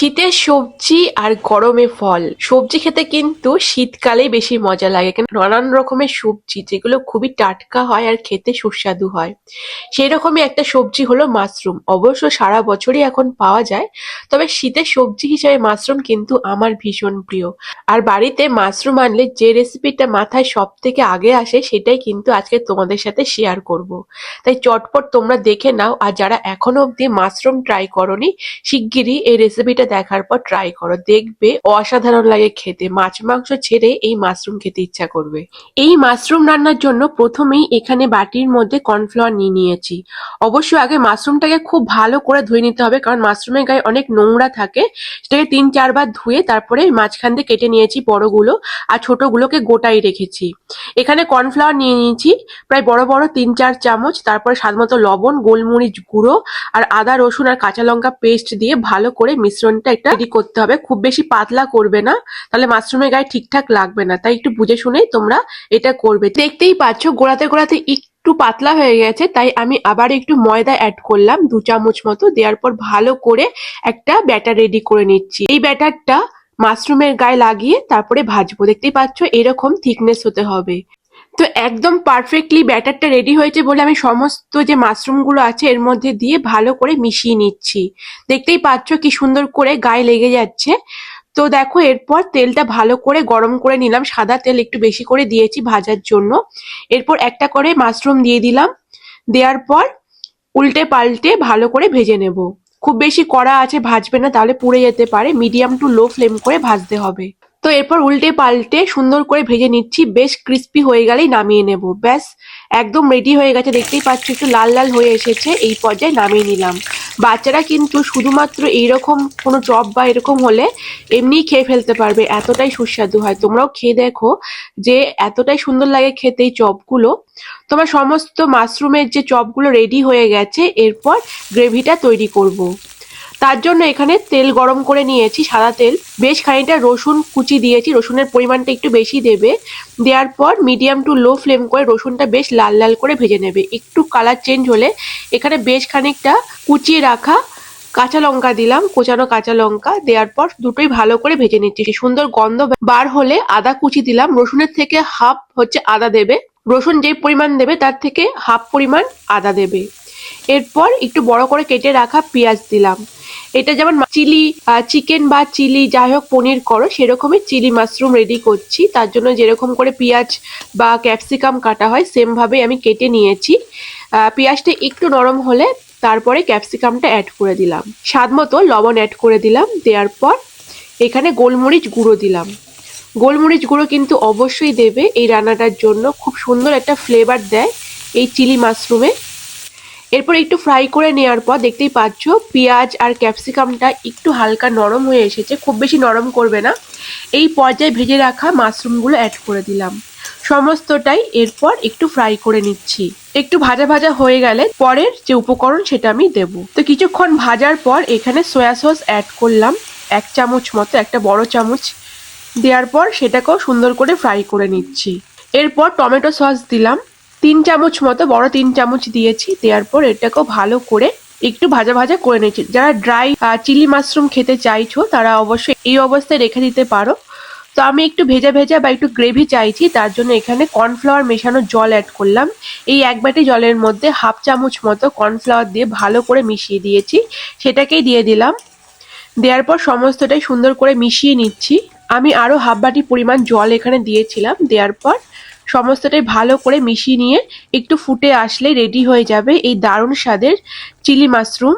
শীতের সবজি আর গরমে ফল। সবজি খেতে কিন্তু শীতকালেই বেশি মজা লাগে। কেন নানান রকমের সবজি, যেগুলো খুবই টাটকা হয় আর খেতে সুস্বাদু হয়। সেই রকমই একটা সবজি হলো মাশরুম। অবশ্য সারা বছরই এখন পাওয়া যায়, তবে শীতের সবজি হিসেবে মাশরুম কিন্তু আমার ভীষণ প্রিয়। আর বাড়িতে মাশরুম আনলে যে রেসিপিটা মাথায় সব থেকে আগে আসে, সেটাই কিন্তু আজকে তোমাদের সাথে শেয়ার করব। তাই চটপট তোমরা দেখে নাও, আর যারা এখনও অবধি মাশরুম ট্রাই করনি, শিগগিরই এই রেসিপিটা দেখার পর ট্রাই করো। দেখবে অসাধারণ লাগে খেতে। মাছ, মাংস ছেড়ে এই মাশরুম খেতে ইচ্ছা করবে। এই মাশরুম রান্নার জন্য প্রথমেই এখানে বাটির মধ্যে কর্নফ্লাওয়ার নিয়ে নিয়েছি। অবশ্যই আগে মাশরুমটাকে খুব ভালো করে ধুয়ে নিতে হবে, কারণ মাশরুমের গায়ে অনেক নোংরা থাকে। সেটাকে তিন, চারবার ধুয়ে তারপরে মাঝখান দিয়ে কেটে নিয়েছি বড়গুলো আর ছোটগুলোকে গোটাই রেখেছি। এখানে কর্নফ্লাওয়ার নিয়ে নিয়েছি, প্রায় বড় বড় তিন, চার চামচ, তারপরে মতো লবণ, গোলমরিচ গুঁড়ো আর আদা, রসুন আর কাঁচা লঙ্কা পেস্ট দিয়ে ভালো করে মিশ্রণটা একটা রেডি করতে হবে। খুব বেশি পাতলা করবে না, তাহলে মাশরুমের গায়ে ঠিকঠাক লাগবে না। তাই একটু বুঝে শুনেই তোমরা এটা করবে। দেখতেই পাচ্ছ, গোড়াতে গোড়াতে একটু পাতলা হয়ে গেছে, তাই আমি আবার একটু ময়দা অ্যাড করলাম, দু চামচ মতো। দেওয়ার পর ভালো করে একটা ব্যাটার রেডি করে নিচ্ছি। এই ব্যাটারটা মাশরুমের গায়ে লাগিয়ে তারপরে ভাজবো। দেখতেই পাচ্ছ, এরকম থিকনেস হতে হবে। তো একদম পারফেক্টলি ব্যাটারটা রেডি হয়েছে বলে আমি সমস্ত যে মাশরুমগুলো আছে এর মধ্যে দিয়ে ভালো করে মিশিয়ে নিচ্ছি। দেখতেই পাচ্ছ কি সুন্দর করে গায়ে লেগে যাচ্ছে। তো দেখো এরপর তেলটা ভালো করে গরম করে নিলাম। সাদা তেল একটু বেশি করে দিয়েছি ভাজার জন্য। এরপর একটা করে মাশরুম দিয়ে দিলাম। দেওয়ার পর উল্টে পাল্টে ভালো করে ভেজে নেব। খুব বেশি কড়া আছে ভাজবে না, তাহলে পুড়ে যেতে পারে। মিডিয়াম টু লো ফ্লেম করে ভাজতে হবে। তো এরপর উল্টে পাল্টে সুন্দর করে ভেজে নিচ্ছি, বেশ ক্রিস্পি হয়ে গেলেই নামিয়ে নেব। ব্যাস, একদম রেডি হয়ে গেছে, দেখতেই পাচ্ছ একটু লাল লাল হয়ে এসেছে, এই পর্যায়ে নামিয়ে নিলাম। বাচ্চারা কিন্তু শুধুমাত্র এইরকম কোনো চপ বা এরকম হলে এমনিই খেয়ে ফেলতে পারবে, এতটাই সুস্বাদু হয়। তোমরাও খেয়ে দেখো যে এতটাই সুন্দর লাগে খেতে এই চপগুলো। তোমার সমস্ত মাশরুমের যে চপগুলো রেডি হয়ে গেছে, এরপর গ্রেভিটা তৈরি করব। তার জন্য এখানে তেল গরম করে নিয়েছি, সাদা তেল। বেশ খানিকটা রসুন কুচি দিয়েছি, রসুনের পরিমাণটা একটু বেশি দেবে। দেওয়ার পর মিডিয়াম টু লো ফ্লেম করে রসুনটা বেশ লাল লাল করে ভেজে নেবে। একটু কালার চেঞ্জ হলে এখানে বেশ খানিকটা কুচিয়ে রাখা কাঁচা লঙ্কা দিলাম, কোচানো কাঁচা লঙ্কা। দেওয়ার পর দুটোই ভালো করে ভেজে নিচ্ছি। সুন্দর গন্ধ বার হলে আদা কুচি দিলাম। রসুনের থেকে হাফ হচ্ছে আদা দেবে। রসুন যে পরিমাণ দেবে তার থেকে হাফ পরিমাণ আদা দেবে। এরপর একটু বড় করে কেটে রাখা পেঁয়াজ দিলাম। এটা যেমন চিলি চিকেন বা চিলি যাই হোক পনির করো, সেরকমই চিলি মাশরুম রেডি করছি। তার জন্য যেরকম করে পেঁয়াজ বা ক্যাপসিকাম কাটা হয় সেমভাবে আমি কেটে নিয়েছি। পেঁয়াজটা একটু নরম হলে তারপরে ক্যাপসিকামটা অ্যাড করে দিলাম। স্বাদ মতো লবণ অ্যাড করে দিলাম, দেওয়ার পর এখানে গোলমরিচ গুঁড়ো দিলাম। গোলমরিচ গুঁড়ো কিন্তু অবশ্যই দেবে, এই রান্নাটার জন্য। খুব সুন্দর একটা ফ্লেভার দেয় এই চিলি মাশরুমে এরপর একটু ফ্রাই করে নেওয়ার পর দেখতেই পাচ্ছ, পেঁয়াজ আর ক্যাপসিকামটা একটু হালকা নরম হয়ে এসেছে, খুব বেশি নরম করবে না। এই পর্যায়ে ভেজে রাখা মাশরুমগুলো অ্যাড করে দিলাম। সমস্তটাই এরপর একটু ফ্রাই করে নিচ্ছি। একটু ভাজা ভাজা হয়ে গেলে পরের যে উপকরণ সেটা আমি দেব। তো কিছুক্ষণ ভাজার পর এখানে সয়া সস অ্যাড করলাম, এক চামচ মতো, একটা বড় চামচ। দেওয়ার পর সেটাকেও সুন্দর করে ফ্রাই করে নিচ্ছি। এরপর টমেটো সস দিলাম। তিন চামচ মতো, বড় তিন চামচ দিয়েছি, দেওয়ার পর এটাকেও ভালো করে একটু ভাজা ভাজা করে নিয়েছি। যারা ড্রাই চিলি মাশরুম খেতে চাইছো, তারা অবশ্যই এই অবস্থায় রেখে দিতে পারো। তো আমি একটু ভেজা ভেজা বা একটু গ্রেভি চাইছি, তার জন্য এখানে কর্নফ্লাওয়ার মেশানো জল অ্যাড করলাম। এই এক বাটি জলের মধ্যে হাফ চামচ মতো কর্নফ্লাওয়ার দিয়ে ভালো করে মিশিয়ে দিয়েছি, সেটাকেই দিয়ে দিলাম। দেওয়ার পর সমস্তটাই সুন্দর করে মিশিয়ে নিচ্ছি। আমি আরও হাফ বাটি পরিমাণ জল এখানে দিয়েছিলাম, দেওয়ার পর সমস্তটাই ভালো করে মিশিয়ে নিয়ে একটু ফুটে আসলে রেডি হয়ে যাবে এই দারুণ স্বাদের চিলি মাশরুম।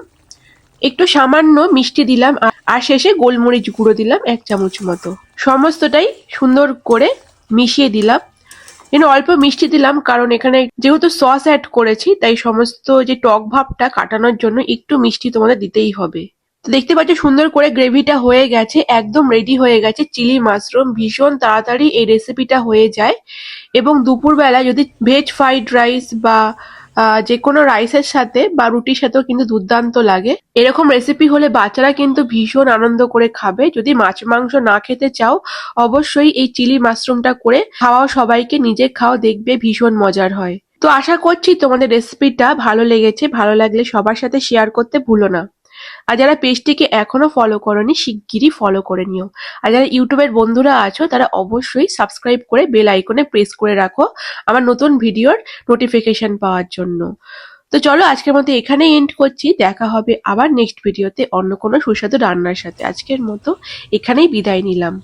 একটু সামান্য মিষ্টি দিলাম আর শেষে গোলমরিচ গুঁড়ো দিলাম এক চামচ মতো। সমস্তটাই সুন্দর করে মিশিয়ে দিলাম। এখানে অল্প মিষ্টি দিলাম কারণ এখানে যেহেতু সস অ্যাড করেছি, তাই সমস্ত যে টক ভাবটা কাটানোর জন্য একটু মিষ্টি তোমাদের দিতেই হবে। তো দেখতে পাচ্ছ সুন্দর করে গ্রেভিটা হয়ে গেছে, একদম রেডি হয়ে গেছে। চিলি মাশরুম ভীষণ তাড়াতাড়ি এই রেসিপিটা হয়ে যায়। এবং দুপুরবেলা যদি ভেজ ফ্রাইড রাইস বা যে কোনো রাইসের সাথে বা রুটির সাথেও কিন্তু দুর্দান্ত লাগে। এরকম রেসিপি হলে বাচ্চারা কিন্তু ভীষণ আনন্দ করে খাবে। যদি মাছ মাংস না খেতে চাও, অবশ্যই এই চিলি মাশরুমটা করে খাওয়াও, সবাইকে নিজে খাও, দেখবে ভীষণ মজার হয়। তো আশা করছি তোমাদের রেসিপিটা ভালো লেগেছে। ভালো লাগলে সবার সাথে শেয়ার করতে ভুলো না। আর যারা পেজটিকে এখনও ফলো করনি, শিগগিরই ফলো করে নিও। আর যারা ইউটিউবের বন্ধুরা আছো, তারা অবশ্যই সাবস্ক্রাইব করে বেল আইকনে প্রেস করে রাখো আমার নতুন ভিডিওর নোটিফিকেশন পাওয়ার জন্য। তো চলো আজকের মতো এখানেই এন্ড করছি। দেখা হবে আবার নেক্সট ভিডিওতে অন্য কোনো সুস্বাদু রান্নার সাথে। আজকের মতো এখানেই বিদায় নিলাম।